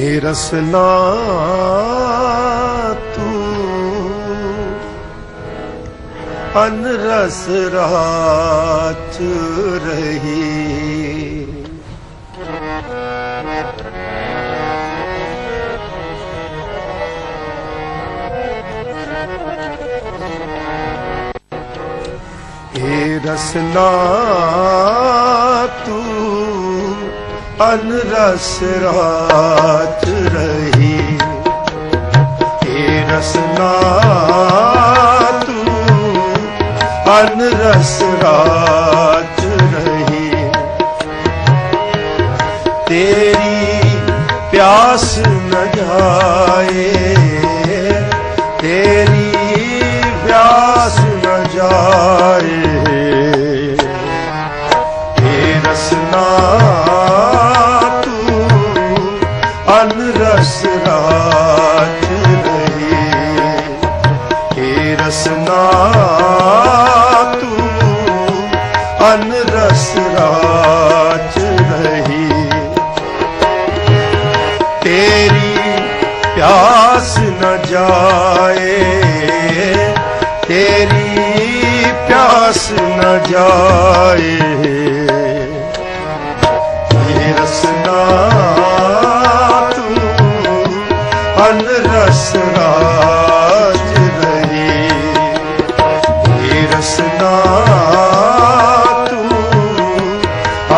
ਇਹ ਰਸਨਾ ਤੂੰ। ਅਨਰਸ ਰਾਚ ਰਹੀ। ਇਹ ਰਸਨਾ ਤੂੰ। ਅਨਰਸ ਰਾਤ ਰਹੀ। ਏ ਰਸਨਾ ਤੂੰ ਅਨਰਸ ਰਾਤ ਰਹੀ। ਤੇਰੀ ਪਿਆਸ ਅਨ ਰਸ ਰਾਜ ਰਹੀ। ਕੇ ਰਸਨਾ ਤੂੰ ਅਨ ਰਸ ਰਾਜ ਰਹੀ। ਤੇਰੀ ਪਿਆਸ ਨ ਜਾਏ, ਤੇਰੀ ਪਿਆਸ ਨ ਜਾਏ। ਕੇ ਰਸਨਾ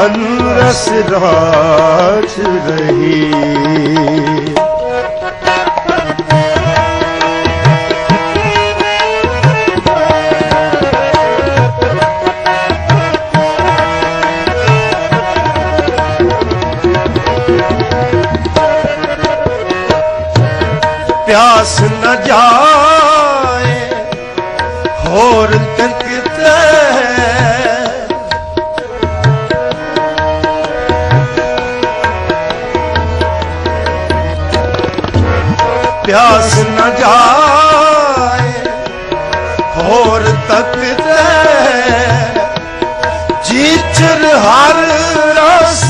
ਅਨਰਸ ਰਾਜ ਰਹੀ। ਪਿਆਸ ਨ ਜਾਏ ਹੋਰ ਕੰਤ ਪਿਆਸ न ਜਾਏ। ਹੋਰ ਤੱਕਦੇ ਜੀਚਰ ਹਰ ਰਸ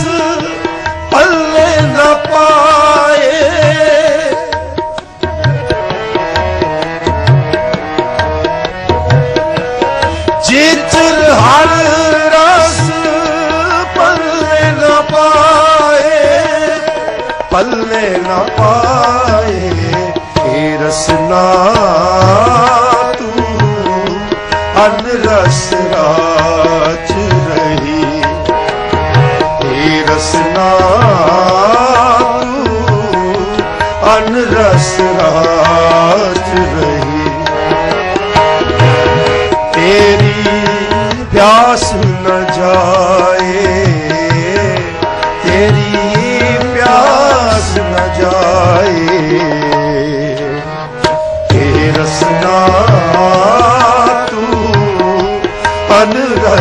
ਪੱਲੇ ਨਾ ਪਾਏ। ਜਿਤਰ ਹਰ ਰਸ ਪੱਲੇ ਨਾ ਪਾਏ। ਪੱਲੇ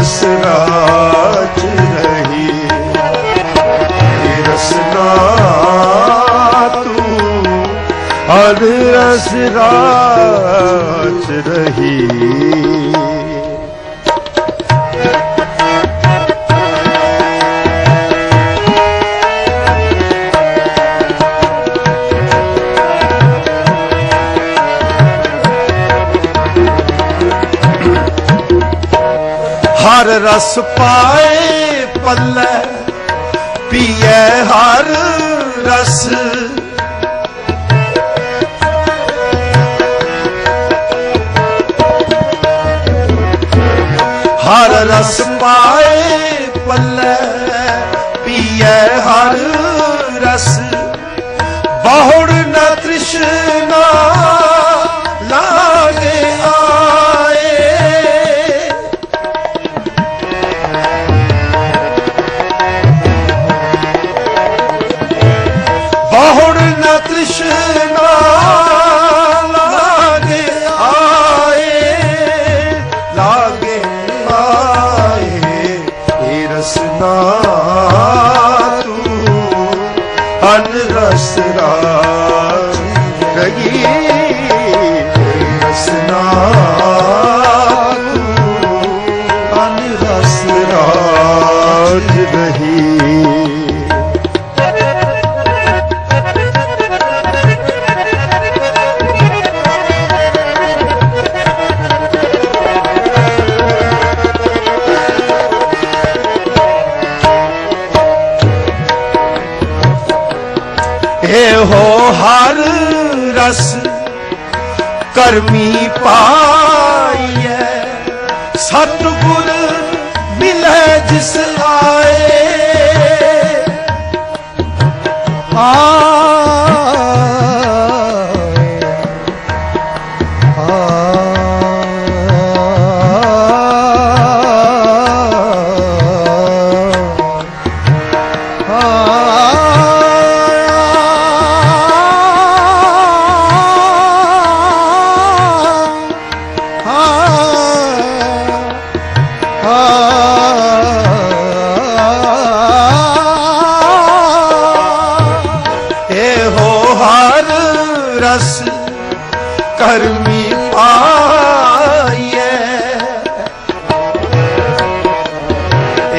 ਰਸ ਰਾਜ ਰਹੀ ਇਹ ਰਸਨਾ ਤੂੰ ਹਰ ਰਸ ਰਾਜ ਰਹੀ। ਹਰ ਰਸ ਪਾਏ ਪੱਲੇ ਪੀਏ ਹਰ ਰਸ। ਹਰ ਰਸ ਪਾਏ ਪੱਲੇ ਲਗੀ ਰਸਨਾ ਹੋ ਹਰ ਰਸ ਕਰਮੀ ਪਾਈਐ। ਸਤਿਗੁਰ ਮਿਲੇ ਜਿਸ ਆਏ ਇਹੋ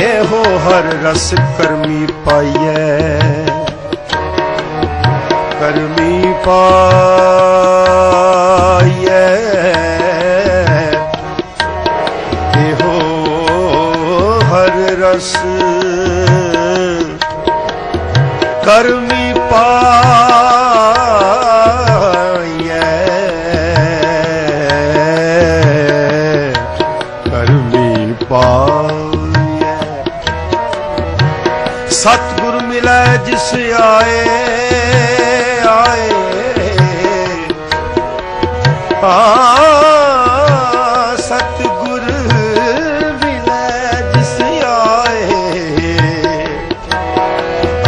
ਇਹੋ ਹਰ ਰਸ ਕਰਮੀ ਪਾਈਐ। ਕਰਮੀ ਪਾਈਐ। ਇਹੋ ਹਰ ਰਸ ਕਰਮੀ ਪਾਈਐ ਮਿਲੈ ਜਿਸ ਆਏ ਆਏ। ਆ ਸਤਿਗੁਰ ਮਿਲੈ ਜਿਸ ਆਏ।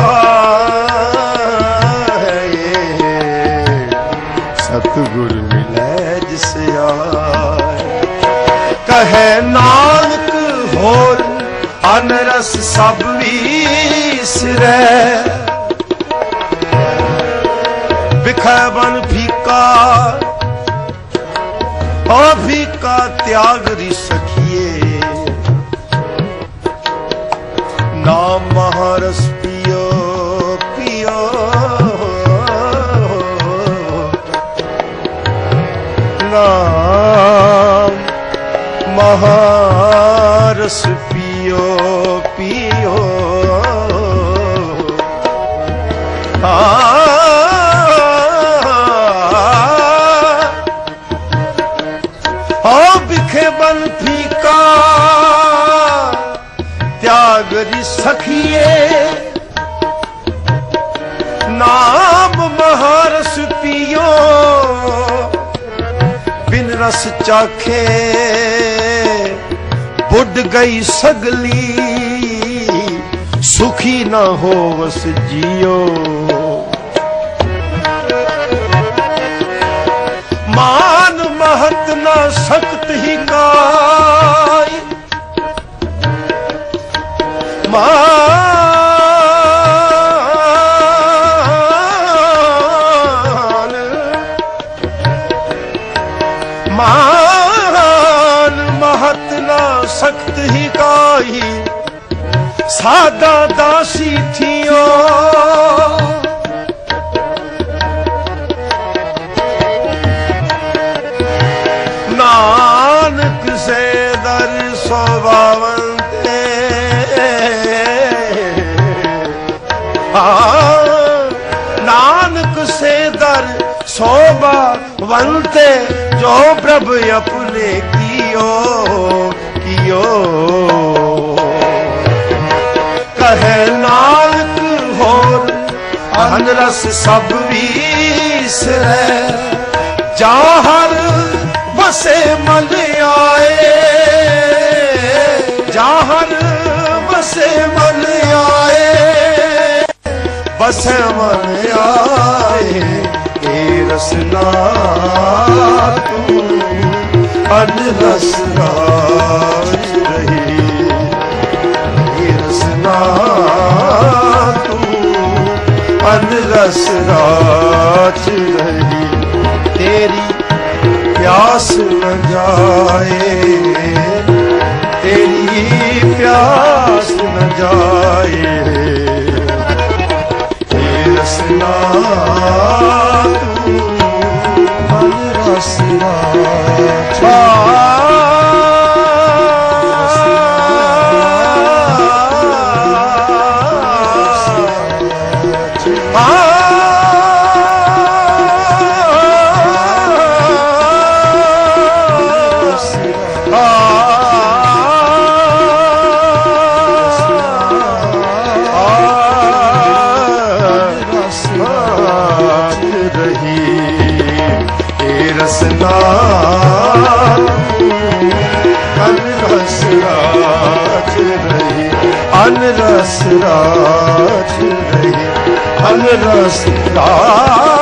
ਆਏ ਸਤਿਗੁਰ ਮਿਲੈ ਜਿਸ ਆਏ। ਕਹੈ ਨਾਨਕ ਹੋਰ ਅਨਰਸ ਸਭ ਵੀਸਰੈ ਵਿਖੈ ਬਨ ਫੀਕਾ ਓ ਫੀਕਾ ਤਿਆਗ ਰੀ ਸਖੀਏ। ਨਾਮ ਮਹਾਰਸ ਪਿਓ ਪਿਓ। ਨਾਮ ਮਹਾਰਸ ਹੋ ਬਿਖੇ ਬਨ ਫੀਕਾ। ਤਿਆਗ ਰੀ ਸਖੀਏ, ਨਾਮ ਮਹਾਰਸ ਪੀਓ। ਬਿਨ ਰਸ ਚਾਖੇ, ਬੁੱਢ ਗਈ ਸਗਲੀ। ਸੁਖੀ ਨਾ ਹੋਵਸ ਜੀਓ। ਮਾਨ ਮਹਤ ਨਾ ਸਖਤ ਹੀ ਕਾਈ। ਮਾਨ ਮਾਨ ਮਹਤ ਨਾ ਸਖਤ ਹੀ ਕਾਈ। ਸਾਦਾ ਦਾਸੀ ਥਿਓ। 52 ਤੇ ਨਾਨਕ ਸੇ ਦਰ ਸੋਭਾ ਵੰਤੇ, ਜੋ ਪ੍ਰਭ ਆਪਣੇ ਕੀਓ ਕੀਓ। ਕਹੇ ਨਾਨਕ ਹੋਰ, ਅਨਰਸ ਸਭ ਵੀਸਰੇ ਵਸੇ ਮਨ ਆਏ, ਵਸੇ ਮਨ ਆਏ, ਏ ਰਸਨਾ ਤੂੰ, ਅਨ ਰਸ ਰਹੀ। ਏ ਰਸਨਾ ਤੂੰ, ਅਨ ਰਸ ਰਹੀ। ਤੇਰੀ ਪਿਆਸ ਨ ਜਾਏ, ਤੇਰੀ ਪਿਆਸ ਨ ਰਸ ਰਾਜ ਰਹੇ ਹਰ ਰਸ ਰਾਜ